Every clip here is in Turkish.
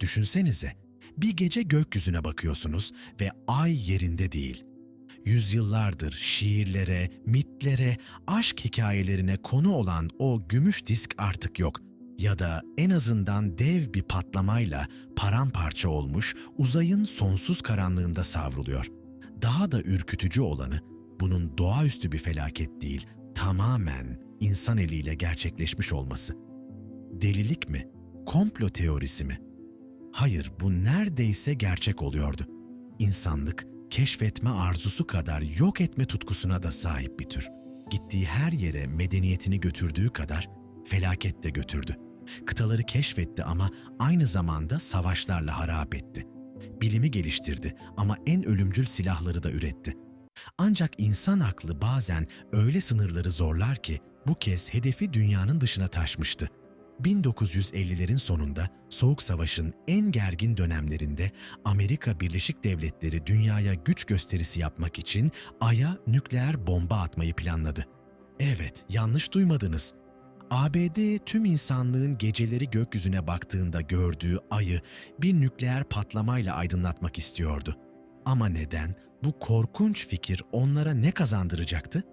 Düşünsenize, bir gece gökyüzüne bakıyorsunuz ve ay yerinde değil. Yüzyıllardır şiirlere, mitlere, aşk hikayelerine konu olan o gümüş disk artık yok. Ya da en azından dev bir patlamayla paramparça olmuş, uzayın sonsuz karanlığında savruluyor. Daha da ürkütücü olanı, bunun doğaüstü bir felaket değil, tamamen insan eliyle gerçekleşmiş olması. Delilik mi? Komplo teorisi mi? Hayır, bu neredeyse gerçek oluyordu. İnsanlık, keşfetme arzusu kadar yok etme tutkusuna da sahip bir tür. Gittiği her yere medeniyetini götürdüğü kadar felaket de götürdü. Kıtaları keşfetti ama aynı zamanda savaşlarla harap etti. Bilimi geliştirdi ama en ölümcül silahları da üretti. Ancak insan aklı bazen öyle sınırları zorlar ki bu kez hedefi dünyanın dışına taşmıştı. 1950'lerin sonunda Soğuk Savaş'ın en gergin dönemlerinde Amerika Birleşik Devletleri dünyaya güç gösterisi yapmak için Ay'a nükleer bomba atmayı planladı. Evet, yanlış duymadınız. ABD tüm insanlığın geceleri gökyüzüne baktığında gördüğü Ay'ı bir nükleer patlamayla aydınlatmak istiyordu. Ama neden? Bu korkunç fikir onlara ne kazandıracaktı?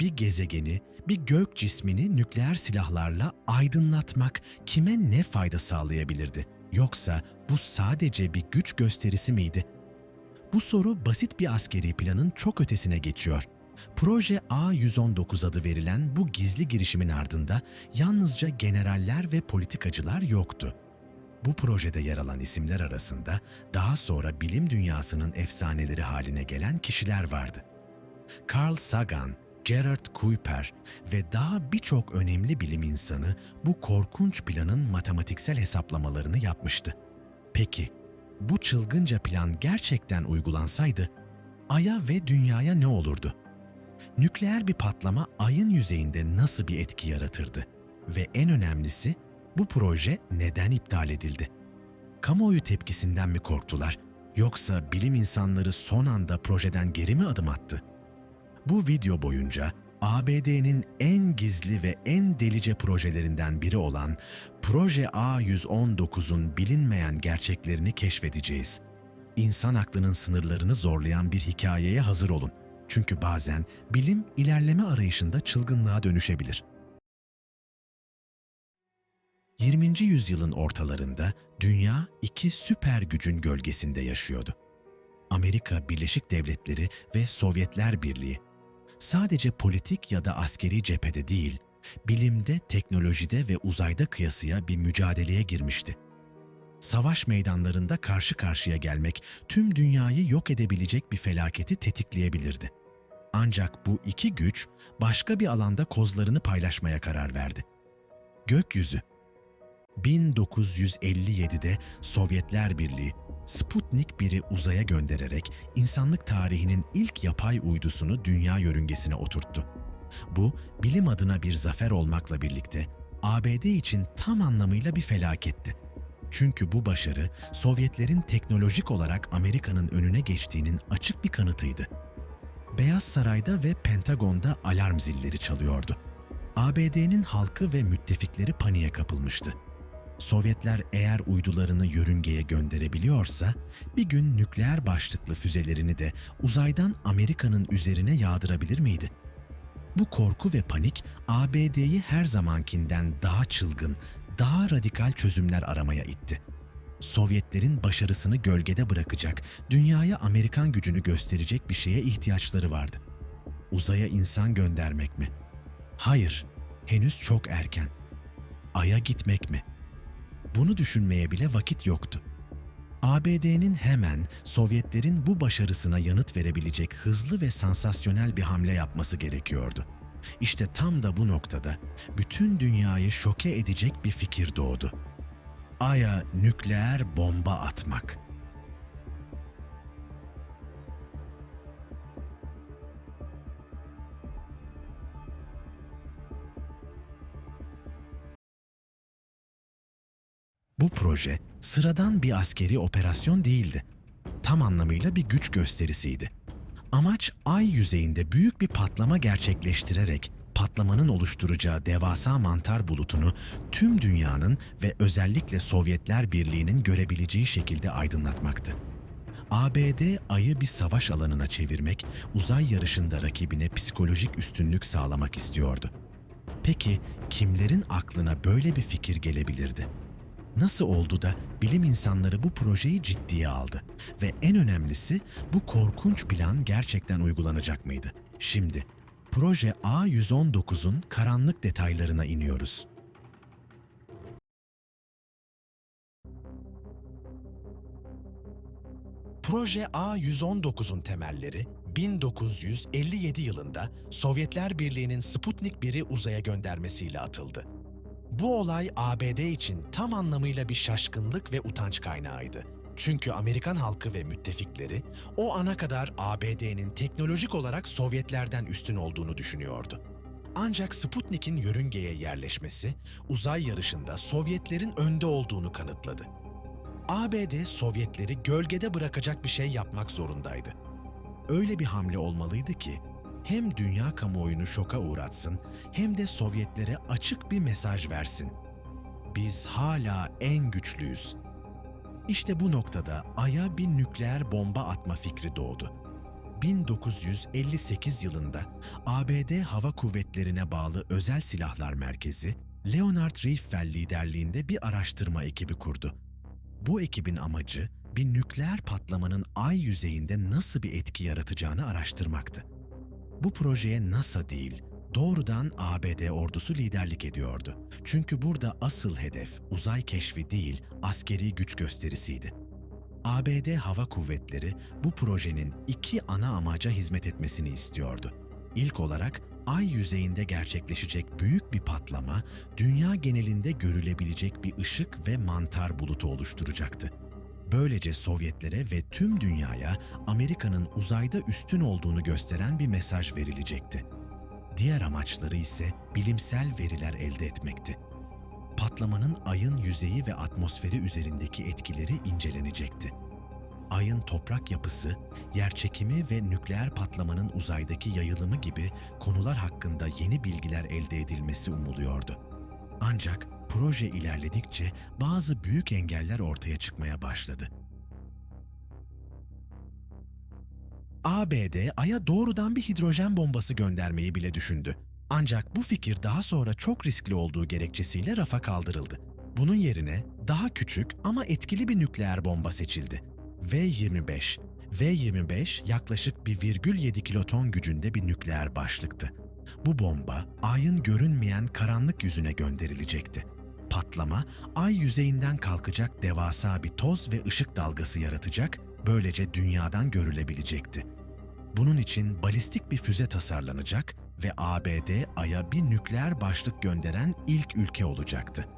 Bir gezegeni, bir gök cismini nükleer silahlarla aydınlatmak kime ne fayda sağlayabilirdi? Yoksa bu sadece bir güç gösterisi miydi? Bu soru basit bir askeri planın çok ötesine geçiyor. Proje A-119 adı verilen bu gizli girişimin ardında yalnızca generaller ve politikacılar yoktu. Bu projede yer alan isimler arasında daha sonra bilim dünyasının efsaneleri haline gelen kişiler vardı. Carl Sagan, Gerard Kuiper ve daha birçok önemli bilim insanı bu korkunç planın matematiksel hesaplamalarını yapmıştı. Peki, bu çılgınca plan gerçekten uygulansaydı, Ay'a ve Dünya'ya ne olurdu? Nükleer bir patlama Ay'ın yüzeyinde nasıl bir etki yaratırdı? Ve en önemlisi, bu proje neden iptal edildi? Kamuoyu tepkisinden mi korktular? Yoksa bilim insanları son anda projeden geri mi adım attı? Bu video boyunca ABD'nin en gizli ve en delice projelerinden biri olan Proje A119'un bilinmeyen gerçeklerini keşfedeceğiz. İnsan aklının sınırlarını zorlayan bir hikayeye hazır olun. Çünkü bazen bilim ilerleme arayışında çılgınlığa dönüşebilir. 20. yüzyılın ortalarında dünya iki süper gücün gölgesinde yaşıyordu. Amerika Birleşik Devletleri ve Sovyetler Birliği sadece politik ya da askeri cephede değil, bilimde, teknolojide ve uzayda kıyasıya bir mücadeleye girmişti. Savaş meydanlarında karşı karşıya gelmek tüm dünyayı yok edebilecek bir felaketi tetikleyebilirdi. Ancak bu iki güç başka bir alanda kozlarını paylaşmaya karar verdi. Gökyüzü 1957'de Sovyetler Birliği Sputnik 1'i uzaya göndererek insanlık tarihinin ilk yapay uydusunu dünya yörüngesine oturttu. Bu, bilim adına bir zafer olmakla birlikte ABD için tam anlamıyla bir felaketti. Çünkü bu başarı Sovyetlerin teknolojik olarak Amerika'nın önüne geçtiğinin açık bir kanıtıydı. Beyaz Saray'da ve Pentagon'da alarm zilleri çalıyordu. ABD'nin halkı ve müttefikleri paniğe kapılmıştı. Sovyetler eğer uydularını yörüngeye gönderebiliyorsa bir gün nükleer başlıklı füzelerini de uzaydan Amerika'nın üzerine yağdırabilir miydi? Bu korku ve panik ABD'yi her zamankinden daha çılgın, daha radikal çözümler aramaya itti. Sovyetlerin başarısını gölgede bırakacak, dünyaya Amerikan gücünü gösterecek bir şeye ihtiyaçları vardı. Uzaya insan göndermek mi? Hayır, henüz çok erken. Ay'a gitmek mi?'' Bunu düşünmeye bile vakit yoktu. ABD'nin hemen Sovyetlerin bu başarısına yanıt verebilecek hızlı ve sansasyonel bir hamle yapması gerekiyordu. İşte tam da bu noktada bütün dünyayı şoke edecek bir fikir doğdu. Ay'a nükleer bomba atmak. Bu proje sıradan bir askeri operasyon değildi. Tam anlamıyla bir güç gösterisiydi. Amaç ay yüzeyinde büyük bir patlama gerçekleştirerek patlamanın oluşturacağı devasa mantar bulutunu tüm dünyanın ve özellikle Sovyetler Birliği'nin görebileceği şekilde aydınlatmaktı. ABD ayı bir savaş alanına çevirmek, uzay yarışında rakibine psikolojik üstünlük sağlamak istiyordu. Peki kimlerin aklına böyle bir fikir gelebilirdi? Nasıl oldu da bilim insanları bu projeyi ciddiye aldı ve en önemlisi bu korkunç plan gerçekten uygulanacak mıydı? Şimdi proje A119'un karanlık detaylarına iniyoruz. Proje A119'un temelleri 1957 yılında Sovyetler Birliği'nin Sputnik 1'i uzaya göndermesiyle atıldı. Bu olay ABD için tam anlamıyla bir şaşkınlık ve utanç kaynağıydı. Çünkü Amerikan halkı ve müttefikleri o ana kadar ABD'nin teknolojik olarak Sovyetlerden üstün olduğunu düşünüyordu. Ancak Sputnik'in yörüngeye yerleşmesi uzay yarışında Sovyetlerin önde olduğunu kanıtladı. ABD Sovyetleri gölgede bırakacak bir şey yapmak zorundaydı. Öyle bir hamle olmalıydı ki hem dünya kamuoyunu şoka uğratsın hem de Sovyetlere açık bir mesaj versin. Biz hala en güçlüyüz. İşte bu noktada Ay'a bir nükleer bomba atma fikri doğdu. 1958 yılında ABD Hava Kuvvetlerine bağlı Özel Silahlar Merkezi, Leonard Riefel liderliğinde bir araştırma ekibi kurdu. Bu ekibin amacı bir nükleer patlamanın ay yüzeyinde nasıl bir etki yaratacağını araştırmaktı. Bu projeye NASA değil, doğrudan ABD ordusu liderlik ediyordu. Çünkü burada asıl hedef uzay keşfi değil, askeri güç gösterisiydi. ABD Hava Kuvvetleri bu projenin iki ana amaca hizmet etmesini istiyordu. İlk olarak ay yüzeyinde gerçekleşecek büyük bir patlama, dünya genelinde görülebilecek bir ışık ve mantar bulutu oluşturacaktı. Böylece Sovyetlere ve tüm dünyaya Amerika'nın uzayda üstün olduğunu gösteren bir mesaj verilecekti. Diğer amaçları ise bilimsel veriler elde etmekti. Patlamanın ayın yüzeyi ve atmosferi üzerindeki etkileri incelenecekti. Ayın toprak yapısı, yerçekimi ve nükleer patlamanın uzaydaki yayılımı gibi konular hakkında yeni bilgiler elde edilmesi umuluyordu. Ancak proje ilerledikçe bazı büyük engeller ortaya çıkmaya başladı. ABD Ay'a doğrudan bir hidrojen bombası göndermeyi bile düşündü. Ancak bu fikir daha sonra çok riskli olduğu gerekçesiyle rafa kaldırıldı. Bunun yerine daha küçük ama etkili bir nükleer bomba seçildi. V-25. V-25 yaklaşık 1,7 kiloton gücünde bir nükleer başlıktı. Bu bomba Ay'ın görünmeyen karanlık yüzüne gönderilecekti. Patlama, Ay yüzeyinden kalkacak devasa bir toz ve ışık dalgası yaratacak, böylece dünyadan görülebilecekti. Bunun için balistik bir füze tasarlanacak ve ABD Ay'a bir nükleer başlık gönderen ilk ülke olacaktı.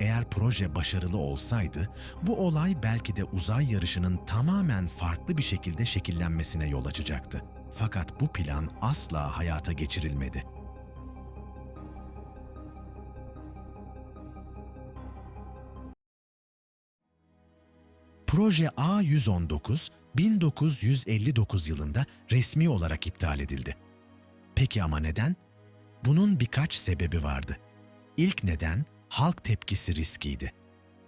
Eğer proje başarılı olsaydı, bu olay belki de uzay yarışının tamamen farklı bir şekilde şekillenmesine yol açacaktı. Fakat bu plan asla hayata geçirilmedi. Proje A119 1959 yılında resmi olarak iptal edildi. Peki ama neden? Bunun birkaç sebebi vardı. İlk neden halk tepkisi riskiydi.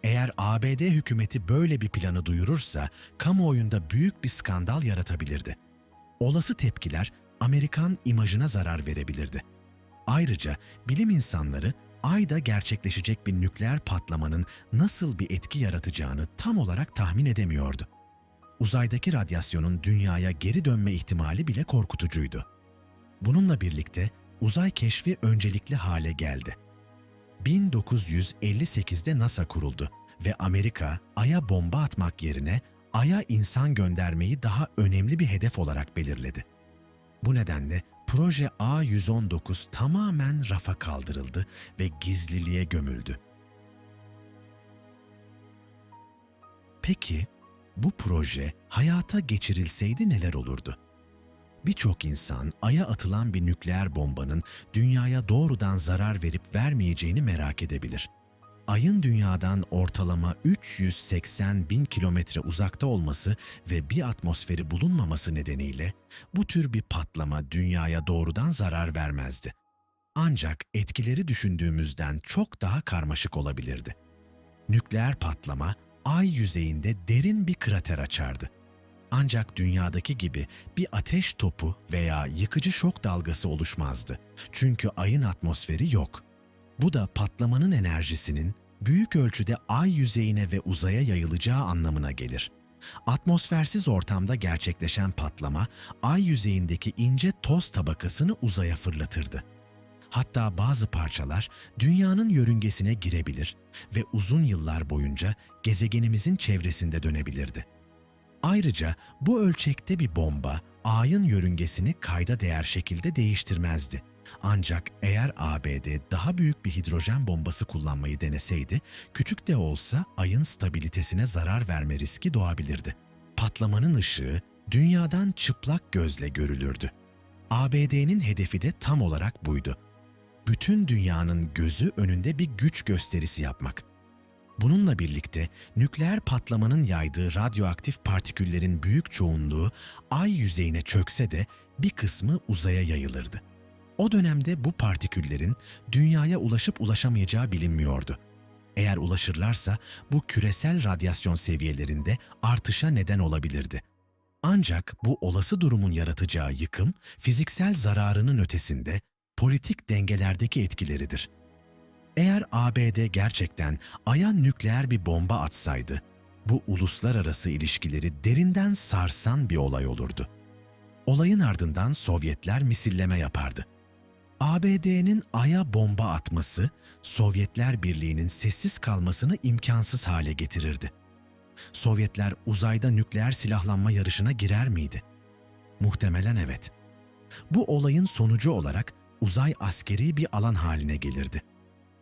Eğer ABD hükümeti böyle bir planı duyurursa kamuoyunda büyük bir skandal yaratabilirdi. Olası tepkiler Amerikan imajına zarar verebilirdi. Ayrıca bilim insanları Ay'da gerçekleşecek bir nükleer patlamanın nasıl bir etki yaratacağını tam olarak tahmin edemiyordu. Uzaydaki radyasyonun dünyaya geri dönme ihtimali bile korkutucuydu. Bununla birlikte uzay keşfi öncelikli hale geldi. 1958'de NASA kuruldu ve Amerika Ay'a bomba atmak yerine Ay'a insan göndermeyi daha önemli bir hedef olarak belirledi. Bu nedenle proje A119 tamamen rafa kaldırıldı ve gizliliğe gömüldü. Peki bu proje hayata geçirilseydi neler olurdu? Birçok insan Ay'a atılan bir nükleer bombanın dünyaya doğrudan zarar verip vermeyeceğini merak edebilir. Ay'ın dünyadan ortalama 380 bin kilometre uzakta olması ve bir atmosferi bulunmaması nedeniyle bu tür bir patlama dünyaya doğrudan zarar vermezdi. Ancak etkileri düşündüğümüzden çok daha karmaşık olabilirdi. Nükleer patlama ay yüzeyinde derin bir krater açardı. Ancak dünyadaki gibi bir ateş topu veya yıkıcı şok dalgası oluşmazdı. Çünkü ayın atmosferi yok. Bu da patlamanın enerjisinin büyük ölçüde ay yüzeyine ve uzaya yayılacağı anlamına gelir. Atmosfersiz ortamda gerçekleşen patlama ay yüzeyindeki ince toz tabakasını uzaya fırlatırdı. Hatta bazı parçalar dünyanın yörüngesine girebilir ve uzun yıllar boyunca gezegenimizin çevresinde dönebilirdi. Ayrıca bu ölçekte bir bomba ayın yörüngesini kayda değer şekilde değiştirmezdi. Ancak eğer ABD daha büyük bir hidrojen bombası kullanmayı deneseydi, küçük de olsa ayın stabilitesine zarar verme riski doğabilirdi. Patlamanın ışığı dünyadan çıplak gözle görülürdü. ABD'nin hedefi de tam olarak buydu. Bütün dünyanın gözü önünde bir güç gösterisi yapmak. Bununla birlikte nükleer patlamanın yaydığı radyoaktif partiküllerin büyük çoğunluğu ay yüzeyine çökse de bir kısmı uzaya yayılırdı. O dönemde bu partiküllerin dünyaya ulaşıp ulaşamayacağı bilinmiyordu. Eğer ulaşırlarsa bu küresel radyasyon seviyelerinde artışa neden olabilirdi. Ancak bu olası durumun yaratacağı yıkım fiziksel zararının ötesinde politik dengelerdeki etkileridir. Eğer ABD gerçekten Ay'a nükleer bir bomba atsaydı, bu uluslararası ilişkileri derinden sarsan bir olay olurdu. Olayın ardından Sovyetler misilleme yapardı. ABD'nin Ay'a bomba atması, Sovyetler Birliği'nin sessiz kalmasını imkansız hale getirirdi. Sovyetler uzayda nükleer silahlanma yarışına girer miydi? Muhtemelen evet. Bu olayın sonucu olarak uzay askeri bir alan haline gelirdi.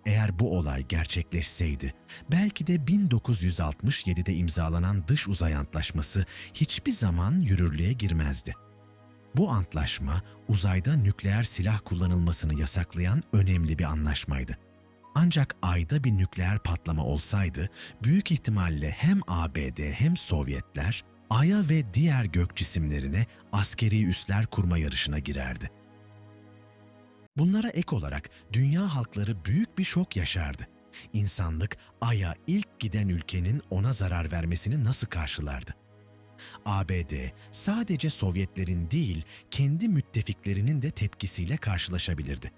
Eğer bu olay gerçekleşseydi, belki de 1967'de imzalanan Dış Uzay Antlaşması hiçbir zaman yürürlüğe girmezdi. Bu antlaşma uzayda nükleer silah kullanılmasını yasaklayan önemli bir anlaşmaydı. Ancak ayda bir nükleer patlama olsaydı büyük ihtimalle hem ABD hem Sovyetler Ay'a ve diğer gök cisimlerine askeri üsler kurma yarışına girerdi. Bunlara ek olarak dünya halkları büyük bir şok yaşardı. İnsanlık Ay'a ilk giden ülkenin ona zarar vermesini nasıl karşılardı? ABD sadece Sovyetlerin değil, kendi müttefiklerinin de tepkisiyle karşılaşabilirdi.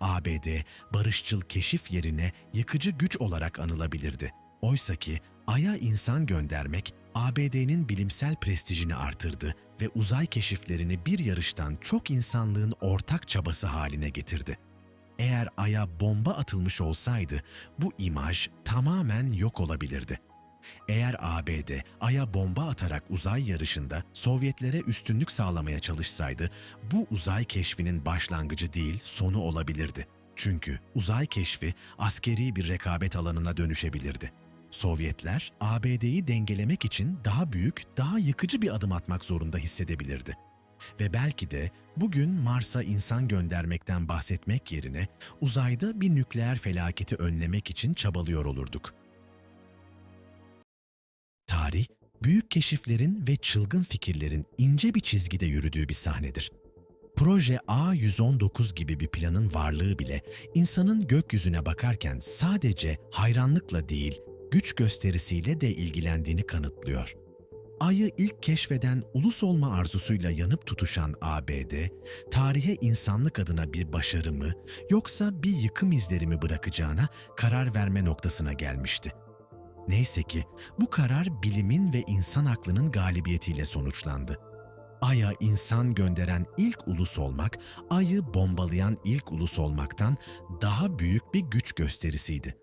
ABD barışçıl keşif yerine yıkıcı güç olarak anılabilirdi. Oysaki Ay'a insan göndermek ABD'nin bilimsel prestijini artırdı ve uzay keşiflerini bir yarıştan çok insanlığın ortak çabası haline getirdi. Eğer Ay'a bomba atılmış olsaydı bu imaj tamamen yok olabilirdi. Eğer ABD Ay'a bomba atarak uzay yarışında Sovyetlere üstünlük sağlamaya çalışsaydı bu uzay keşfinin başlangıcı değil sonu olabilirdi. Çünkü uzay keşfi askeri bir rekabet alanına dönüşebilirdi. Sovyetler ABD'yi dengelemek için daha büyük, daha yıkıcı bir adım atmak zorunda hissedebilirdi. Ve belki de bugün Mars'a insan göndermekten bahsetmek yerine uzayda bir nükleer felaketi önlemek için çabalıyor olurduk. Tarih, büyük keşiflerin ve çılgın fikirlerin ince bir çizgide yürüdüğü bir sahnedir. Proje A119 gibi bir planın varlığı bile insanın gökyüzüne bakarken sadece hayranlıkla değil, güç gösterisiyle de ilgilendiğini kanıtlıyor. Ayı ilk keşfeden ulus olma arzusuyla yanıp tutuşan ABD, tarihe insanlık adına bir başarı mı yoksa bir yıkım izleri mi bırakacağına karar verme noktasına gelmişti. Neyse ki bu karar bilimin ve insan aklının galibiyetiyle sonuçlandı. Ay'a insan gönderen ilk ulus olmak, Ay'ı bombalayan ilk ulus olmaktan daha büyük bir güç gösterisiydi.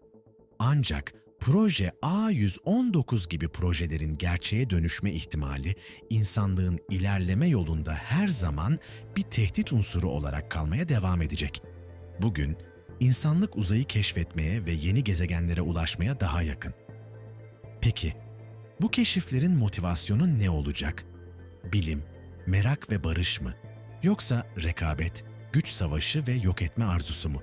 Ancak proje A119 gibi projelerin gerçeğe dönüşme ihtimali insanlığın ilerleme yolunda her zaman bir tehdit unsuru olarak kalmaya devam edecek. Bugün insanlık uzayı keşfetmeye ve yeni gezegenlere ulaşmaya daha yakın. Peki bu keşiflerin motivasyonu ne olacak? Bilim, merak ve barış mı? Yoksa rekabet, güç savaşı ve yok etme arzusu mu?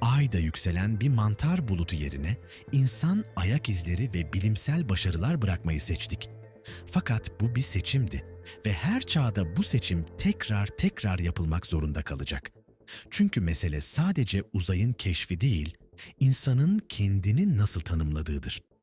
Ayda yükselen bir mantar bulutu yerine insan ayak izleri ve bilimsel başarılar bırakmayı seçtik. Fakat bu bir seçimdi ve her çağda bu seçim tekrar tekrar yapılmak zorunda kalacak. Çünkü mesele sadece uzayın keşfi değil, insanın kendini nasıl tanımladığıdır.